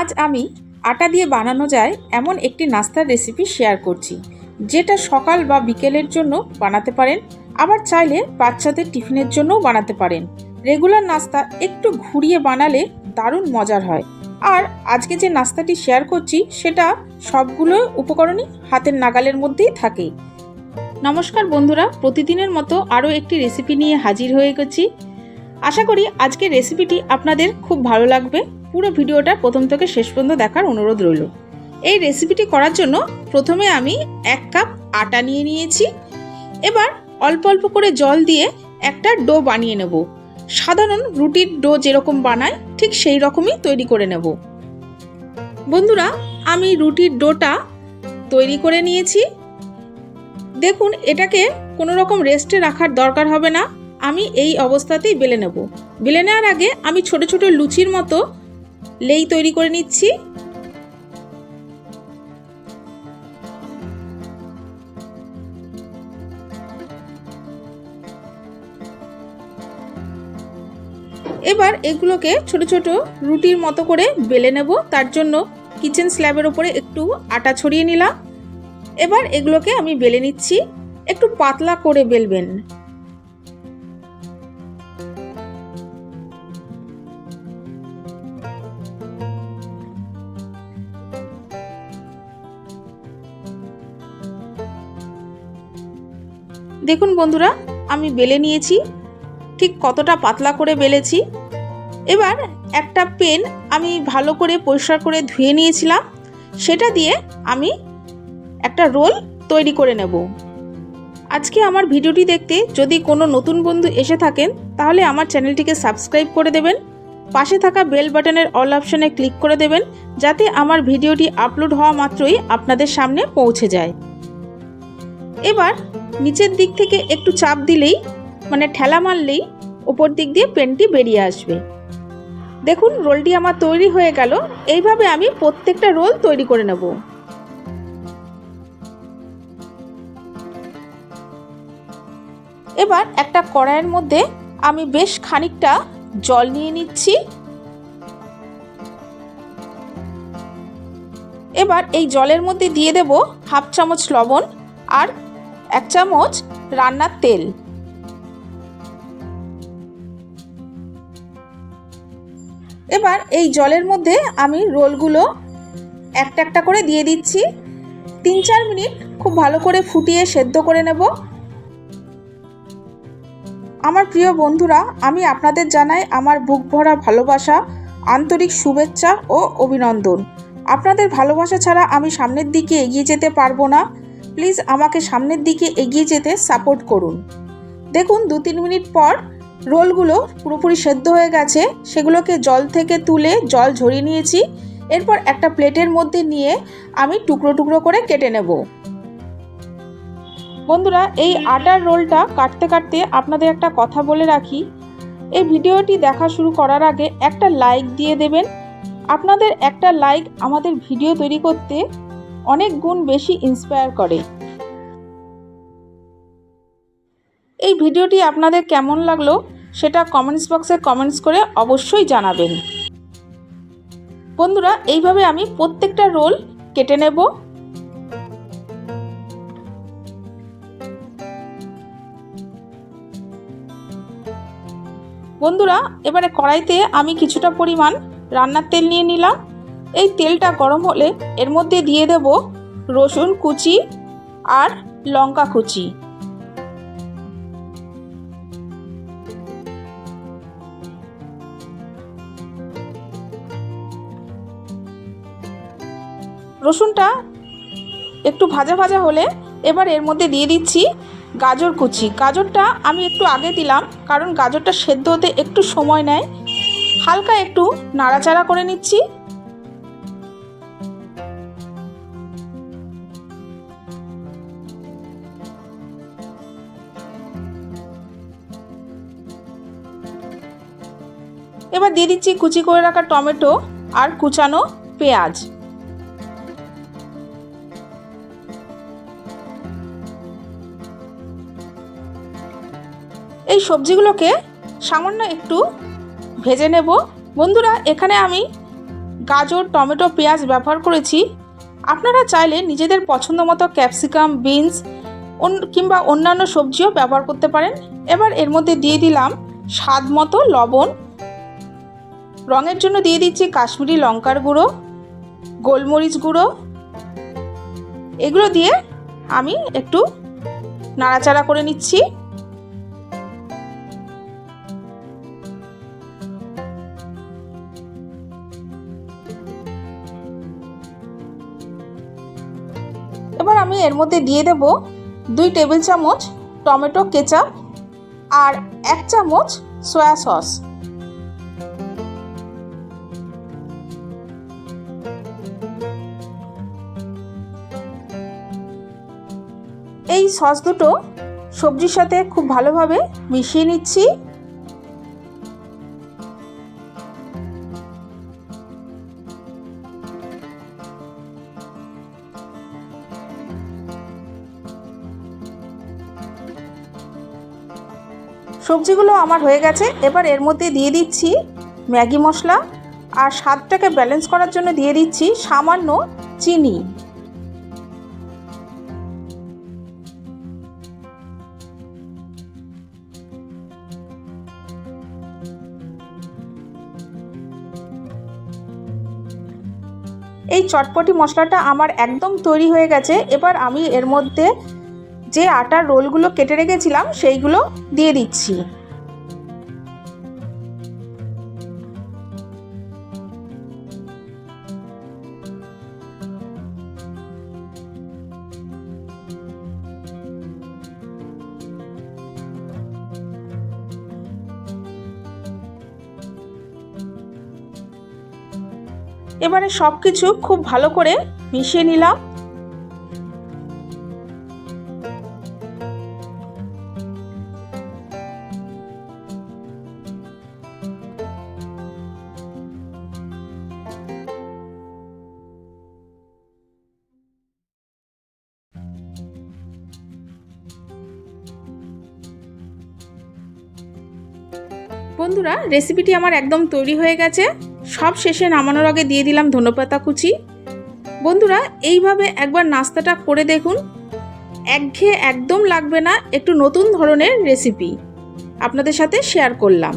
আজ আমি আটা দিয়ে বানানো যায় এমন একটি নাস্তার রেসিপি শেয়ার করছি, যেটা সকাল বা বিকেলের জন্য বানাতে পারেন, আবার চাইলে বাচ্চাদের টিফিনের জন্যও বানাতে পারেন। রেগুলার নাস্তা একটু ঘুরিয়ে বানালে দারুণ মজার হয়। আর আজকে যে নাস্তাটি শেয়ার করছি, সেটা সবগুলো উপকরণই হাতের নাগালের মধ্যেই থাকে। নমস্কার বন্ধুরা, প্রতিদিনের মতো আরও একটি রেসিপি নিয়ে হাজির হয়ে গেছি। আশা করি আজকের রেসিপিটি আপনাদের খুব ভালো লাগবে। পুরো ভিডিওটা প্রথম থেকে শেষ পর্যন্ত দেখার অনুরোধ রইল। এই রেসিপিটি করার জন্য প্রথমে আমি এক কাপ আটা নিয়ে নিয়েছি। এবার অল্প অল্প করে জল দিয়ে একটা ডো বানিয়ে নেব। সাধারণ রুটির ডো যেরকম বানায় ঠিক সেই রকমই তৈরি করে নেব। বন্ধুরা, আমি রুটির ডোটা তৈরি করে নিয়েছি। দেখুন, এটাকে কোনো রকম রেস্টে রাখার দরকার হবে না। আমি এই অবস্থাতেই বেলে নেব। বেলে নেওয়ার আগে আমি ছোট ছোট লুচির মতো লেই তৈরি করে নিচ্ছি। এবার এগুলোকে ছোট ছোট রুটির মতো করে বেলে নেব। তার জন্য কিচেন স্ল্যাবের ওপরে একটু আটা ছড়িয়ে নিলাম। এবার এগুলোকে আমি বেলে নিচ্ছি। একটু পাতলা করে বেলবেন। দেখুন বন্ধুরা, আমি বেলে নিয়েছি, ঠিক কতটা পাতলা করে বেলেছি। এবার একটা পেন আমি ভালো করে পরিষ্কার করে ধুয়ে নিয়েছিলাম, সেটা দিয়ে আমি একটা রোল তৈরি করে নেব। আজকে আমার ভিডিওটি দেখতে যদি কোনো নতুন বন্ধু এসে থাকেন, তাহলে আমার চ্যানেলটিকে সাবস্ক্রাইব করে দেবেন, পাশে থাকা বেল বাটনের অল অপশানে ক্লিক করে দেবেন, যাতে আমার ভিডিওটি আপলোড হওয়া মাত্রই আপনাদের সামনে পৌঁছে যায়। এবার নিচের দিক থেকে একটু চাপ দিলেই মানে ঠেলা মারলেই ওপর দিক দিয়ে পেনটি বেরিয়ে আসবে। দেখুন, রোলটি আমার তৈরি হয়ে গেল। এইভাবে আমি প্রত্যেকটা রোল তৈরি করে নেব। এবার একটা কড়াইয়ের মধ্যে আমি বেশ খানিকটা জল নিয়ে নিচ্ছি। এবার এই জলের মধ্যে দিয়ে দেব হাফ চামচ লবণ আর এক চামচ রান্নার তেল। এবার এই জলের মধ্যে আমি রোলগুলো একটা একটা করে দিয়ে দিচ্ছি। তিন চার মিনিট খুব ভালো করে ফুটিয়ে সেদ্ধ করে নেব। আমার প্রিয় বন্ধুরা, আমি আপনাদের জানাই আমার বুক ভরা ভালোবাসা, আন্তরিক শুভেচ্ছা ও অভিনন্দন। আপনাদের ভালোবাসা ছাড়া আমি সামনের দিকে এগিয়ে যেতে পারব না। প্লিজ আমাকে সামনের দিকে এগিয়ে যেতে সাপোর্ট করুন। দেখুন, দু তিন মিনিট পর রোলগুলো পুরোপুরি সেদ্ধ হয়ে গেছে। সেগুলোকে জল থেকে তুলে জল ঝরিয়ে নিয়েছি। এরপর একটা প্লেটের মধ্যে নিয়ে আমি টুকরো টুকরো করে কেটে নেব। বন্ধুরা, এই আটার রোলটা কাটতে কাটতে আপনাদের একটা কথা বলে রাখি। এই ভিডিওটি দেখা শুরু করার আগে একটা লাইক দিয়ে দেবেন। আপনাদের একটা লাইক আমাদের ভিডিও তৈরি করতে অনেক গুণ বেশি ইন্সপায়ার করে। এই ভিডিওটি আপনাদের কেমন লাগল সেটা কমেন্টস বক্সে কমেন্টস করে অবশ্যই জানাবেন। বন্ধুরা, এইভাবে আমি প্রত্যেকটা রোল কেটে নেব। বন্ধুরা, এবারে কড়াইতে আমি কিছুটা পরিমাণ রান্নার তেল নিয়ে নিলাম। এই তেলটা গরম হলে এর মধ্যে দিয়ে দেব রসুন কুচি আর লঙ্কা কুচি। রসুনটা একটু ভাজা ভাজা হলে এবার এর মধ্যে দিয়ে দিচ্ছি গাজর কুচি। গাজরটা আমি একটু আগে দিলাম, কারণ গাজরটা সেদ্ধ হতে একটু সময় নেয়। হালকা একটু নাড়াচাড়া করে নিচ্ছি। এবার দিয়ে দিচ্ছি কুচি করে রাখা টমেটো আর কুচানো পেঁয়াজ। এই সবজিগুলোকে সামান্য একটু ভেজে নেব। বন্ধুরা, এখানে আমি গাজর, টমেটো, পেঁয়াজ ব্যবহার করেছি। আপনারা চাইলে নিজেদের পছন্দ মতো ক্যাপসিকাম, বিনস কিংবা অন্যান্য সবজিও ব্যবহার করতে পারেন। এবার এর মধ্যে দিয়ে দিলাম স্বাদ মতো লবণ। রঙের জন্য দিয়ে দিচ্ছি কাশ্মীরি লঙ্কার গুঁড়ো, গোলমরিচ গুঁড়ো। এগুলো দিয়ে আমি একটু নাড়াচাড়া করে নিচ্ছি। এবার আমি এর মধ্যে দিয়ে দেব দুই টেবিল চামচ টমেটো কেচাপ আর এক চামচ সয়া সস। এই সস দুটো সবজির সাথে খুব ভালোভাবে মিশিয়ে নিচ্ছি। সবজিগুলো আমার হয়ে গেছে। এবার এর মধ্যে দিয়ে দিচ্ছি ম্যাগি মশলা আর স্বাদটাকে ব্যালেন্স করার জন্য দিয়ে দিচ্ছি সামান্য চিনি। এই চটপটি মশলাটা আমার একদম তৈরি হয়ে গেছে। এবার আমি এর মধ্যে যে আটার রোলগুলো কেটে রেখেছিলাম, সেইগুলো দিয়ে দিচ্ছি। এবারে সব কিছু খুব ভালো করে মিশিয়ে নিলাম। বন্ধুরা রেসিপিটি আমার একদম তৈরি হয়ে গেছে। সব শেষে নামানোর আগে দিয়ে দিলাম ধনেপাতা কুচি। বন্ধুরা, এইভাবে একবার নাস্তাটা করে দেখুন। একঘেয়ে একদম লাগবে না, একটু নতুন ধরনের রেসিপি আপনাদের সাথে শেয়ার করলাম।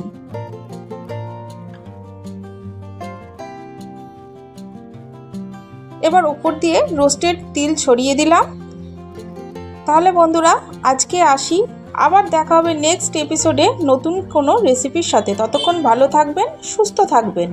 এবার ওপর দিয়ে রোস্টেড তিল ছড়িয়ে দিলাম। তাহলে বন্ধুরা, আজকে আসি। আবার দেখা হবে নেক্সট এপিসোডে নতুন কোনো রেসিপির সাথে। ততক্ষণ ভালো থাকবেন, সুস্থ থাকবেন।